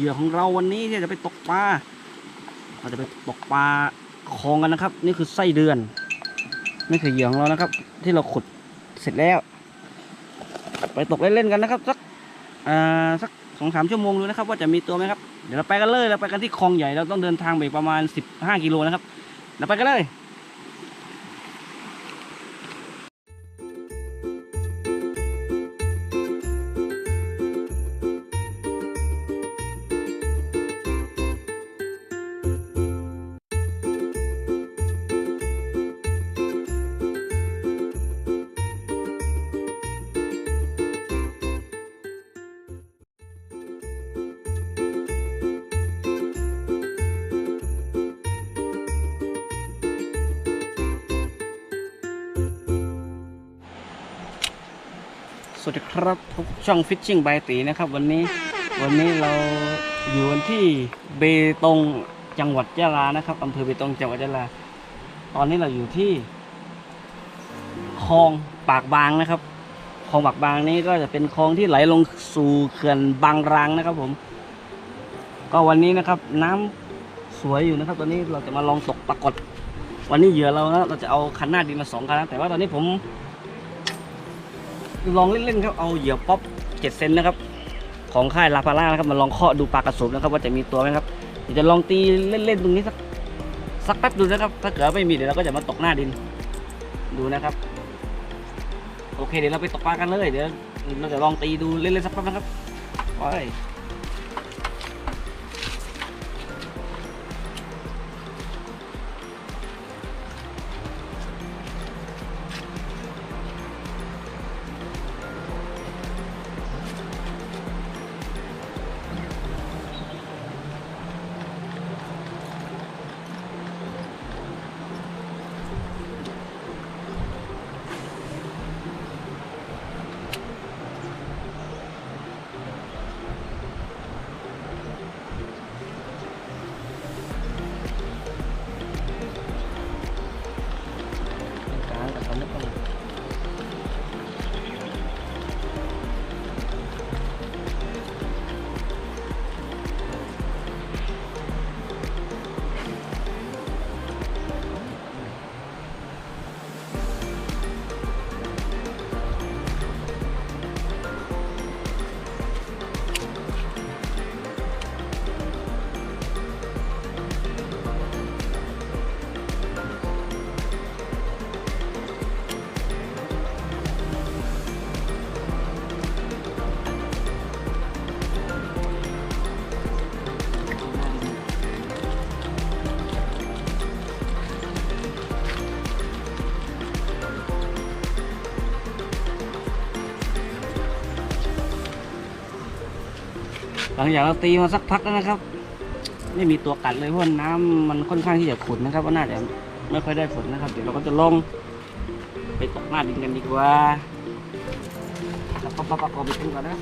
เหยื่อของเราวันนี้ที่จะไปตกปลาเราจะไปตกปลาคลองกันนะครับ นี่คือไส้เดือนนี่คือเหยื่อของเรานะครับ ที่เราขุดเสร็จแล้ว ไปตกเล่นๆกันนะครับสักอ่าสักสองสามชั่วโมงดูนะครับ ว่าจะมีตัวไหมครับเดี๋ยวเราไปกันเลยเราไปกันที่คลองใหญ่เราต้องเดินทางไปประมาณ 15 กิโลนะครับเราไปกันเลย สวัสดีครับพบช่อง Fishing by ตีนะครับ วันนี้วันนี้เราอยู่กันที่เบตงจังหวัดยะลานะครับอำเภอเบตงจังหวัดยะลา ตอนนี้เราอยู่ที่คลองปากบางนะครับคลองปากบางนี้ก็จะเป็นคลองที่ไหลลงสู่เขื่อนบางรังนะครับ ผม ก็วันนี้นะครับ น้ำสวยอยู่นะครับ ตอนนี้เราจะมาลองตกปรากฏ วันนี้เหยื่อเรานะเราจะเอาคันหน้าดินมาสองคันนะแต่ว่าตอนนี้ผม ลองเล่นๆครับเอาเหยื่อป๊อปเจ็ดเซนนะครับของค่ายลาพาร่านะครับมาลองเคาะดูปลากระสุนนะครับว่าจะมีตัวไหมครับเดี๋ยวจะลองตีเล่นๆตรงนี้สักสักแป๊บดูนะครับ ถ้าเกิดไม่มีเดี๋ยวเราก็จะมาตกหน้าดินดูนะครับ โอเคเดี๋ยวเราไปตกปลากันเลยเดี๋ยวเราจะลองตีดูเล่นๆสักแป๊บนะครับไป ลังจากเราตีมาสักพักแล้วนะครับ ไม่มีตัวกัดเลยเพราะน้ำมันค่อนข้างที่จะขุ่นนะครับว่าน่าจะไม่ค่อยได้ผลนะครับ เดี๋ยวเราก็จะลงไปตกหน้าดินกันดีกว่าแล้วก็ปะปะกอไปขึ้นก่อนนะ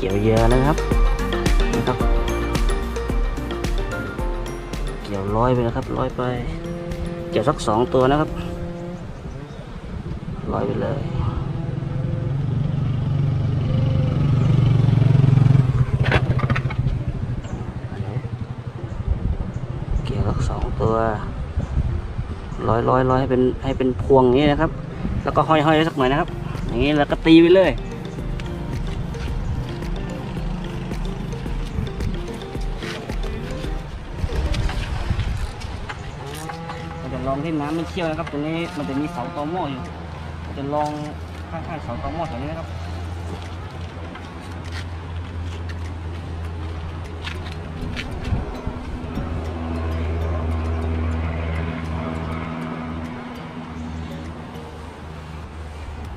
เกี่ยวเยอะนะครับนะครับ เกี่ยวร้อยไปนะครับร้อยไป เกี่ยวสักสองตัวนะครับร้อยไปเลยเกี่ยวสักสองตัวร้อยร้อยร้อยให้เป็นให้เป็นพวงอย่างนี้นะครับ แล้วก็ห้อยห้อยไว้สักหน่อยนะครับ อย่างนี้แล้วก็ตีไปเลย ทำให้น้ำไม่เชี่ยวนะครับ ตรงนี้มันจะมีเสาต่อหม้ออยู่จะลองข้างๆเสาต่อหม้อตรงนี้นะครับ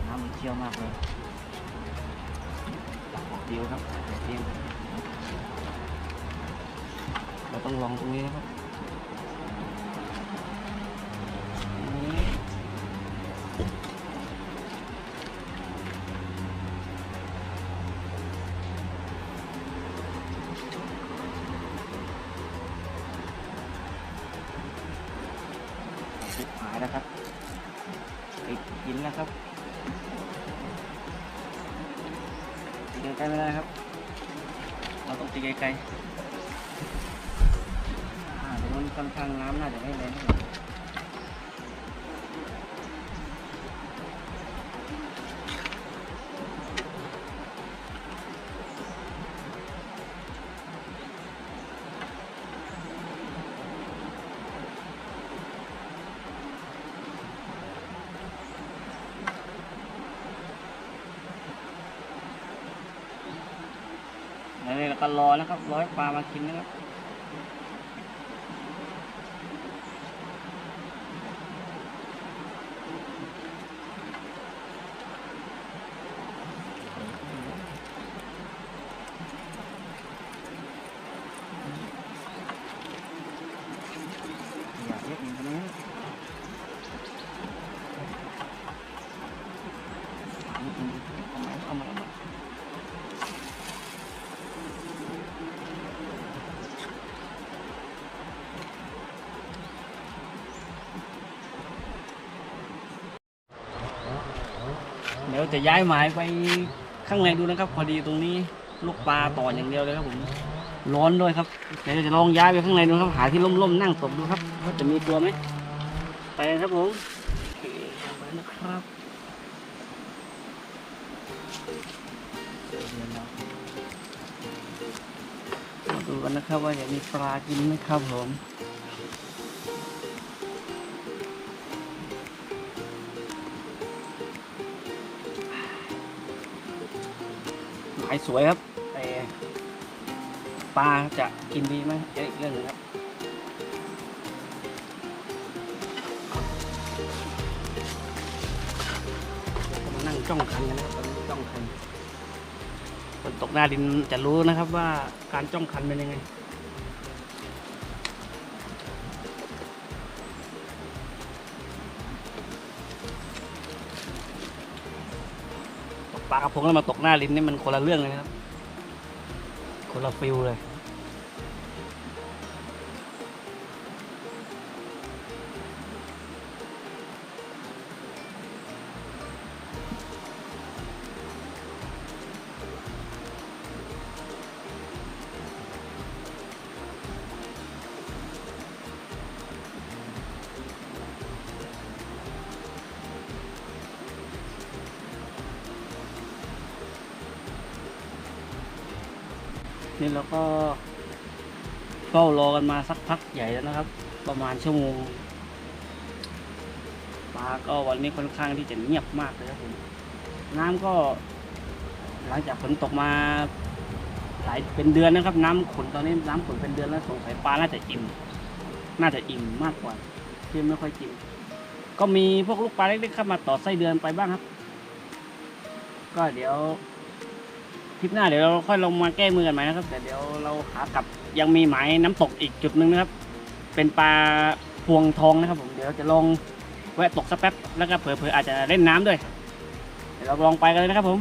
น้ำมันเชี่ยวมากเลยเดียวครับเดียวเราต้องลองตรงนี้นะครับ ชิบหายแล้วครับติดหินแล้วครับตีไกลๆไม่ได้ครับ เราต้องตีไกลๆอ่าเดี๋ยวมันค่อนข้างน้ำน่าจะไม่แรงเท่าไห ร่แล้วนี่เราก็รอนะครับรอยปลามากินนะครับ อยากเรียกมันคนนี้เอามาเอามาเอามา เดี๋ยวจะย้ายหมายไปข้างในดูนะครับ พอดีตรงนี้ลูกปลาต่ออย่างเดียวเลยครับผมร้อนด้วยครับเดี๋ยวจะลองย้ายไปข้างในดูครับหาที่ร่มๆนั่งตกดูครับว่าจะมีตัวไหมไปครับผมไปนะครับมาดูกันนะครับว่าจะมีปลากินไหมครับผมายสวยครับแต่ปลาจะกินดีไหมเดี๋ยวอีกเรื่องนึงครับมานั่งจ้องคันกันนะครับตอนนี้จ้องคันฝนตกหน้าดินจะรู้นะครับว่าการจ้องคันเป็นยังไง ปลากระพงแล้วมาตกหน้าลิ้นนี่มันคนละเรื่องเลยนะครับ คนละฟิลเลย นี่เราก็เฝ้ารอกันมาสักพักใหญ่แล้วนะครับ ประมาณชั่วโมงปลาก็วันนี้ค่อนข้างที่จะเงียบมากเลยครับผมน้ำก็หลังจากฝนตกมาหลายเป็นเดือนนะครับ น้ำขุนตอนนี้น้ำขุนเป็นเดือนแล้วสงสัยปลาน่าจะอิ่มน่าจะอิ่มมากกว่าที่ไม่ค่อยกิน ก็มีพวกลูกปลาเล็กๆเข้ามาต่อไส้เดือนไปบ้างครับ ก็เดี๋ยว ทริปหน้าเดี๋ยวเราค่อยลงมาแก้มือกันใหม่นะครับ แต่เดี๋ยวเราหากลับยังมีหมายน้ำตกอีกจุดหนึ่งนะครับ เป็นปลาพวงทองนะครับ ผมเดี๋ยวจะลองแวะตกสักแป๊บแล้วก็เผื่อๆอาจจะเล่นน้ำด้วยเดี๋ยวเราลองไปกันเลยนะครับ ผม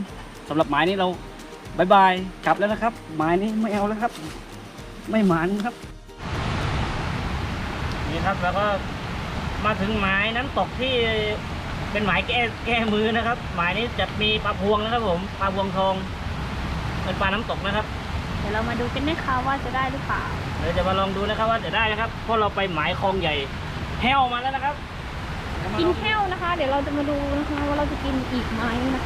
สำหรับหมายนี้เราบายบายกลับแล้วนะครับ หมายนี้ไม่เอาแล้วครับ ไม่หมานครับนี่ครับแล้วก็มาถึงหมายน้ำตกที่เป็นหมายแก้แก้มือนะครับ หมายนี้จะมีปลาพวงนะครับ ผมปลาพวงทอง เป็นปลาน้ำตกนะครับ เดี๋ยวเรามาดูกันนะคะว่าจะได้หรือเปล่าเดี๋ยวจะมาลองดูนะครับว่าจะได้นะครับเพราะเราไปหมายคลองใหญ่แห้วมาแล้วนะครับเดี๋ยวมากิลนองแห้วนะคะ เดี๋ยวเราจะมาดูนะคะว่าเราจะกินอีกไหมนะ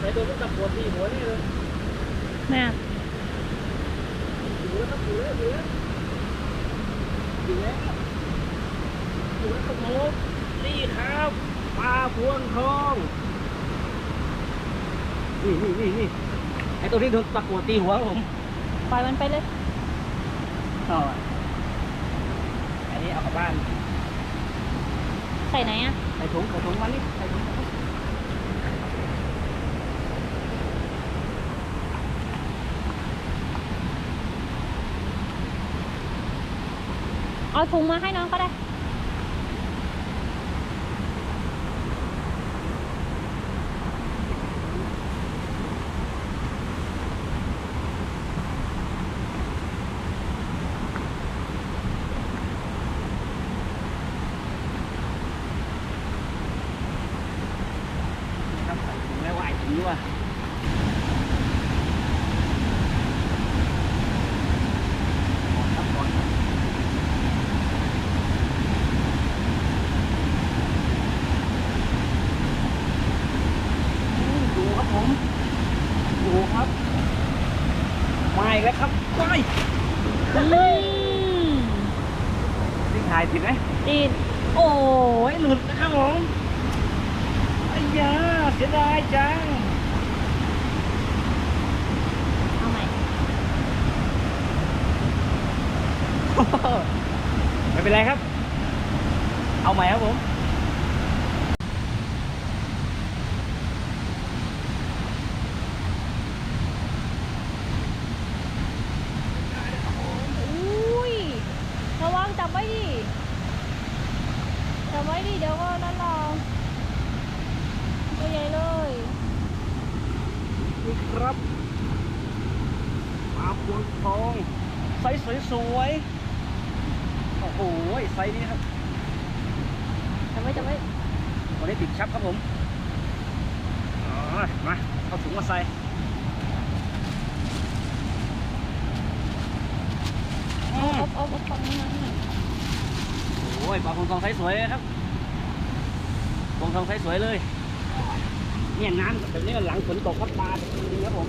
ใส่ตัวลูกตะปวดที่หัวนี่เลยแม่ อยู่แล้วครับอยู่แล้วอยู่แล้วอยู่แล้วอยู่แล้วครับผมนี่ครับปลา พวงทอง นี่นี่นี่นี่ไอตัวที่โดนตะกัวตีหัวครับผมปล่อยมันไปเลยอ๋ออันนี้เอากลับบ้าน ใส่ไหนอะ ใส่ถุงใส่ถุงมันนี่ใส่ถุงเอาถุงมาให้น้องก็ได้ นะครับใส่ถุงแล้วว่าไอ้ถุงนี่ว่ะก่อนครับก่อนครับอืมดูครับผม ดูครับมาอีกแล้วครับไป อืม นี่ถ่ายติดไหม ติด โอ้ยหลุดนะครับผมไอ้ยาเสียดายจัง เอาใหม่ ไม่เป็นไรครับ เอาใหม่ครับผมอุ้ยระวังจับไว้ดิจับไว้ดิเดี๋ยวก็นั่นเราตัวใหญ่เลยนี่ครับปลาพวงทองไซส์สวยๆ โอ้โหไซส์นี้ครับจับไว้จับไว้วันนี้ติดชับครับผมอ๋อมาเอาถุงมาใส่อืมเอาเอาเอาฝั่งนี้มาให้หน่อยโอ้ยปลาพวงทองไซส์สวยเลยครับพวงทองไซส์สวยเลยเนี่ยน้ำแบบนี้ก็หลังฝนตกครับปลาจะกินดีครับผม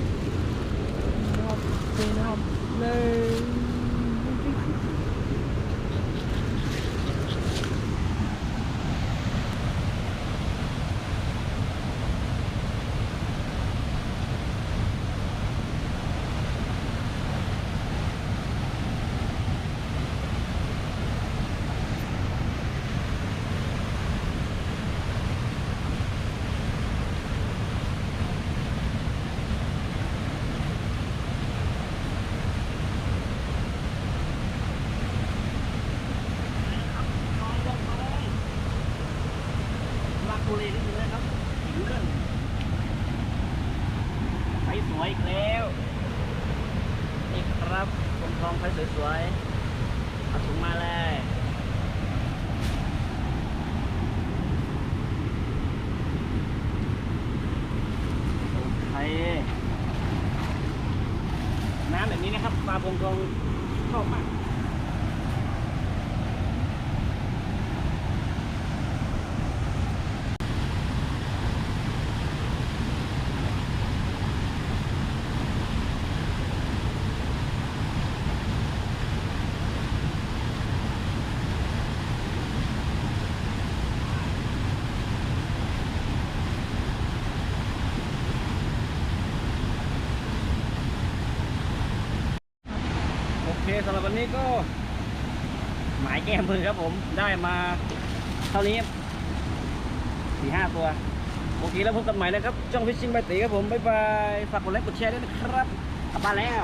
นะครับเลย ลากบุรีนิดนึงนะครับหิวเรื่องไฟสวยอีกแล้ว นี่ครับทองทองไฟสวยๆเอาถุงมาเลยโอเคน้ำแบบนี้ นะครับปลาพงๆชอบมาก โอเคสำหรับวั นี้ก็ หมายแก้มือครับผมได้มาเท่านี้สี่ห้าตัว โอเคแล้วพบกันใหม่นะครับจ้องฟิชชิ่งใบตีครับผม บ๊ายบาย ฝากกดไลค์กดแชร์ด้วยนะครับกลับบ้านแล้ว